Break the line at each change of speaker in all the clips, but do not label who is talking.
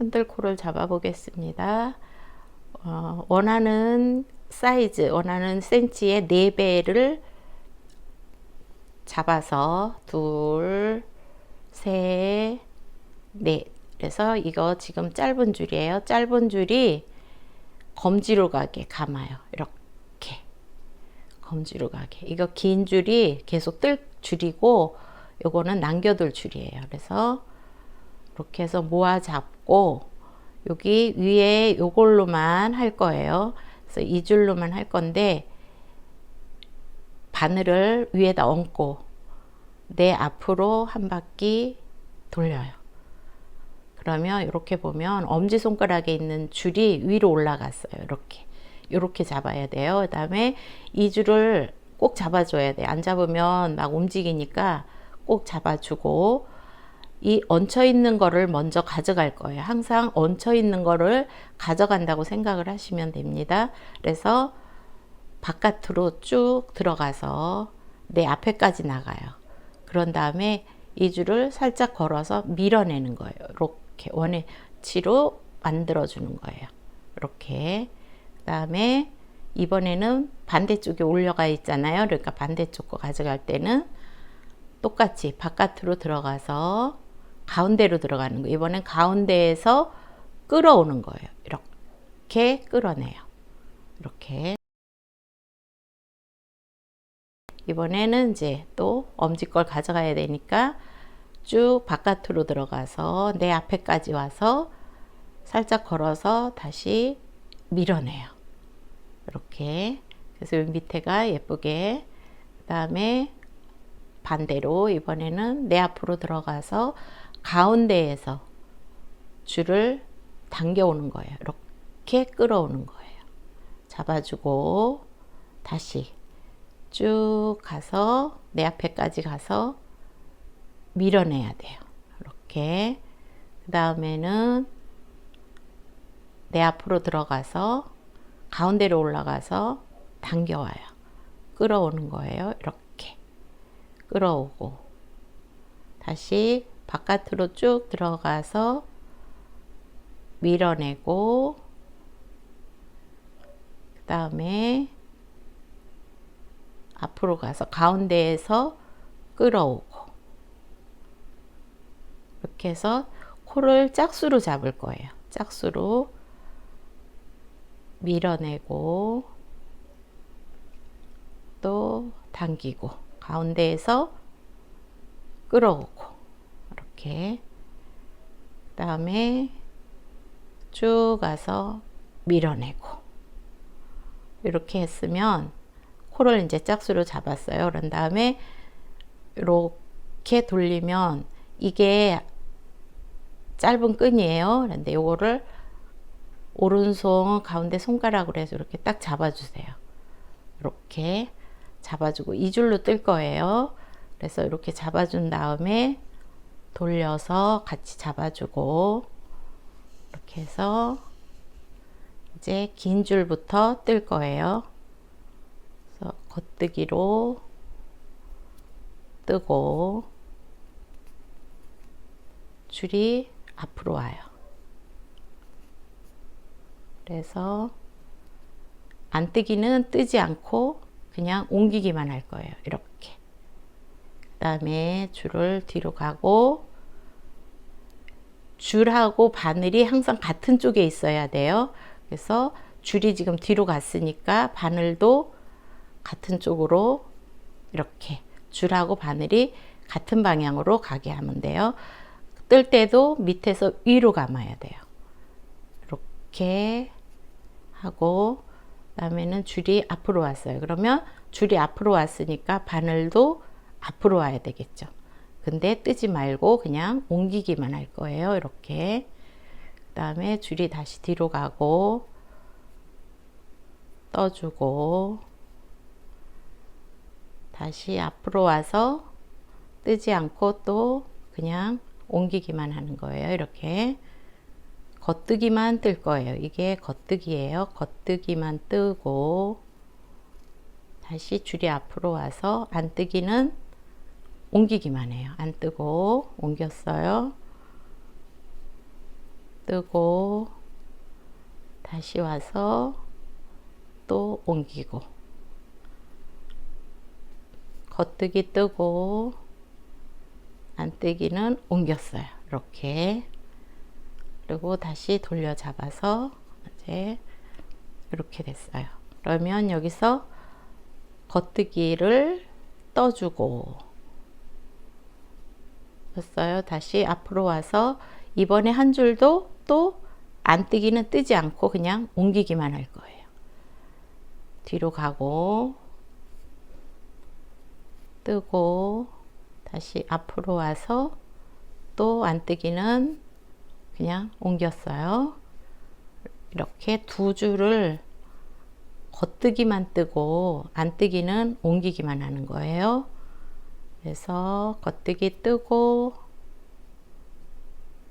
흔들코를 잡아 보겠습니다. 어, 원하는 사이즈, 원하는 센치의 4배를 잡아서 둘, 셋, 넷. 그래서 이거 지금 짧은 줄이에요. 짧은 줄이 검지로 가게 감아요. 이렇게. 검지로 가게. 이거 긴 줄이 계속 뜰 줄이고 요거는 남겨둘 줄이에요. 그래서 이렇게 해서 모아 잡고 여기 위에 요걸로만 할 거예요. 그래서 이 줄로만 할 건데 바늘을 위에다 얹고 내 앞으로 한 바퀴 돌려요. 그러면 이렇게 보면 엄지손가락에 있는 줄이 위로 올라갔어요. 이렇게. 이렇게 잡아야 돼요. 그 다음에 이 줄을 꼭 잡아줘야 돼요. 안 잡으면 막 움직이니까 꼭 잡아주고 이 얹혀 있는 거를 먼저 가져갈 거예요. 항상 얹혀 있는 거를 가져간다고 생각을 하시면 됩니다. 그래서 바깥으로 쭉 들어가서 내 앞에까지 나가요. 그런 다음에 이 줄을 살짝 걸어서 밀어내는 거예요. 이렇게 원위치로 만들어 주는 거예요. 이렇게. 그 다음에 이번에는 반대쪽에 올려가 있잖아요. 그러니까 반대쪽 거 가져갈 때는 똑같이 바깥으로 들어가서 가운데로 들어가는 거. 이번엔 가운데에서 끌어오는 거예요. 이렇게 끌어내요. 이렇게. 이번에는 이제 또 엄지걸 가져가야 되니까 쭉 바깥으로 들어가서 내 앞에까지 와서 살짝 걸어서 다시 밀어내요. 이렇게. 그래서 요 밑에가 예쁘게. 그 다음에 반대로 이번에는 내 앞으로 들어가서 가운데에서 줄을 당겨오는 거예요. 이렇게 끌어오는 거예요. 잡아주고 다시 쭉 가서 내 앞에까지 가서 밀어내야 돼요. 이렇게. 그 다음에는 내 앞으로 들어가서 가운데로 올라가서 당겨와요. 끌어오는 거예요. 이렇게. 끌어오고. 다시 바깥으로 쭉 들어가서 밀어내고, 그 다음에 앞으로 가서 가운데에서 끌어오고 이렇게 해서 코를 짝수로 잡을 거예요. 짝수로 밀어내고 또 당기고 가운데에서 끌어오고 이렇게 그 다음에 쭉 가서 밀어내고 이렇게 했으면 코를 이제 짝수로 잡았어요. 그런 다음에 이렇게 돌리면 이게 짧은 끈이에요. 그런데 요거를 오른손 가운데 손가락으로 해서 이렇게 딱 잡아주세요. 이렇게 잡아주고 이 줄로 뜰 거예요. 그래서 이렇게 잡아준 다음에 돌려서 같이 잡아주고 이렇게 해서 이제 긴 줄부터 뜰 거예요. 그래서 겉뜨기로 뜨고 줄이 앞으로 와요. 그래서 안 뜨기는 뜨지 않고 그냥 옮기기만 할 거예요. 이렇게. 그 다음에 줄을 뒤로 가고 줄하고 바늘이 항상 같은 쪽에 있어야 돼요. 그래서 줄이 지금 뒤로 갔으니까 바늘도 같은 쪽으로 이렇게 줄하고 바늘이 같은 방향으로 가게 하면 돼요. 뜰 때도 밑에서 위로 감아야 돼요. 이렇게 하고 그다음에는 줄이 앞으로 왔어요. 그러면 줄이 앞으로 왔으니까 바늘도 앞으로 와야 되겠죠. 근데 뜨지 말고 그냥 옮기기만 할 거예요. 이렇게. 그 다음에 줄이 다시 뒤로 가고 떠주고 다시 앞으로 와서 뜨지 않고 또 그냥 옮기기만 하는 거예요. 이렇게 겉뜨기만 뜰 거예요. 이게 겉뜨기예요. 겉뜨기만 뜨고 다시 줄이 앞으로 와서 안 뜨기는 옮기기만 해요. 안 뜨고 옮겼어요. 뜨고 다시 와서 또 옮기고 겉뜨기 뜨고 안 뜨기는 옮겼어요. 이렇게 그리고 다시 돌려 잡아서 이제 이렇게 됐어요. 그러면 여기서 겉뜨기를 떠주고 됐어요. 다시 앞으로 와서 이번에 한 줄도 또 안 뜨기는 뜨지 않고 그냥 옮기기만 할 거예요. 뒤로 가고 뜨고 다시 앞으로 와서 또 안 뜨기는 그냥 옮겼어요. 이렇게 두 줄을 겉뜨기만 뜨고 안 뜨기는 옮기기만 하는 거예요. 그래서 겉뜨기 뜨고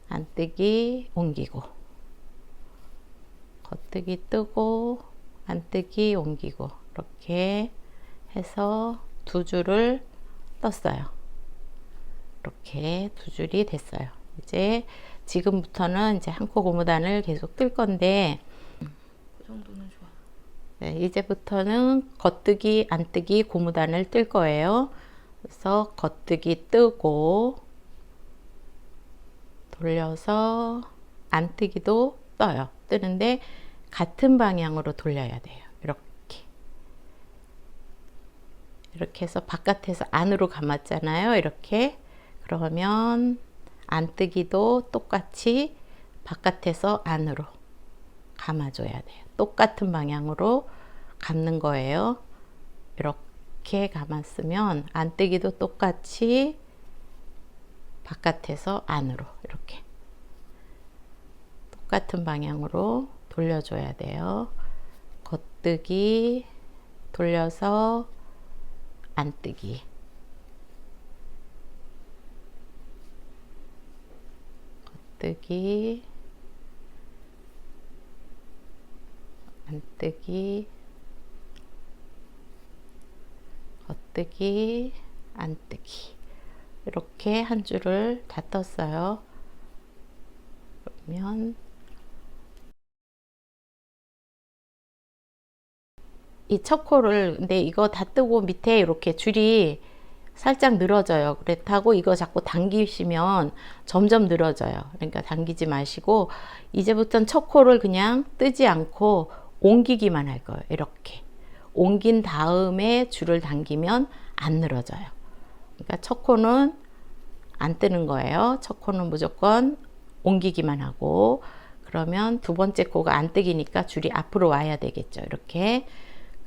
안뜨기 옮기고 겉뜨기 뜨고 안뜨기 옮기고 이렇게 해서 두 줄을 떴어요. 이렇게 두 줄이 됐어요. 이제 지금부터는 이제 한코 고무단을 계속 뜰 건데
그 정도는 좋아.
네, 이제부터는 겉뜨기, 안뜨기, 고무단을 뜰 거예요. 그래서 겉뜨기 뜨고 돌려서 안 뜨기도 떠요. 뜨는데 같은 방향으로 돌려야 돼요. 이렇게. 이렇게 해서 바깥에서 안으로 감았잖아요. 이렇게. 그러면 안 뜨기도 똑같이 바깥에서 안으로 감아줘야 돼요. 똑같은 방향으로 감는 거예요. 이렇게 감았으면 안뜨기도 똑같이 바깥에서 안으로 이렇게 똑같은 방향으로 돌려줘야 돼요. 겉뜨기 돌려서 안뜨기 겉뜨기 안뜨기 겉 뜨기 안 뜨기 이렇게 한 줄을 다 떴어요. 그러면 이 첫 코를 근데 이거 다 뜨고 밑에 이렇게 줄이 살짝 늘어져요. 그렇다고 이거 자꾸 당기시면 점점 늘어져요. 그러니까 당기지 마시고 이제부터는 첫 코를 그냥 뜨지 않고 옮기기만 할 거예요. 이렇게 옮긴 다음에 줄을 당기면 안 늘어져요. 그러니까 첫 코는 안 뜨는 거예요. 첫 코는 무조건 옮기기만 하고 그러면 두 번째 코가 안 뜨기니까 줄이 앞으로 와야 되겠죠. 이렇게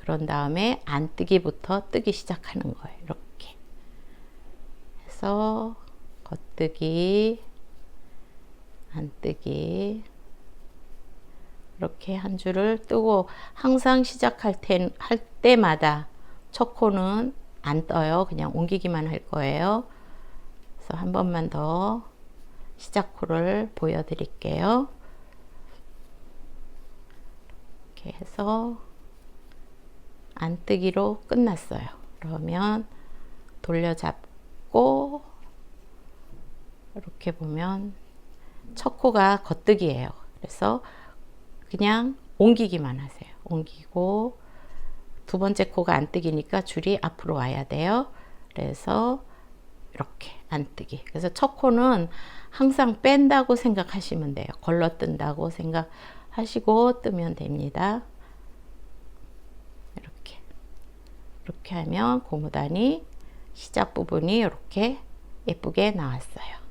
그런 다음에 안 뜨기부터 뜨기 시작하는 거예요. 이렇게 해서 겉뜨기 안 뜨기 이렇게 한 줄을 뜨고 항상 시작할 때, 할 때마다 첫 코는 안 떠요. 그냥 옮기기만 할 거예요. 그래서 한 번만 더 시작 코를 보여드릴게요. 이렇게 해서 안 뜨기로 끝났어요. 그러면 돌려잡고 이렇게 보면 첫 코가 겉뜨기예요. 그래서 그냥 옮기기만 하세요. 옮기고 두 번째 코가 안 뜨기니까 줄이 앞으로 와야 돼요. 그래서 이렇게 안 뜨기. 그래서 첫 코는 항상 뺀다고 생각하시면 돼요. 걸러 뜬다고 생각하시고 뜨면 됩니다. 이렇게. 이렇게 하면 고무단이 시작 부분이 이렇게 예쁘게 나왔어요.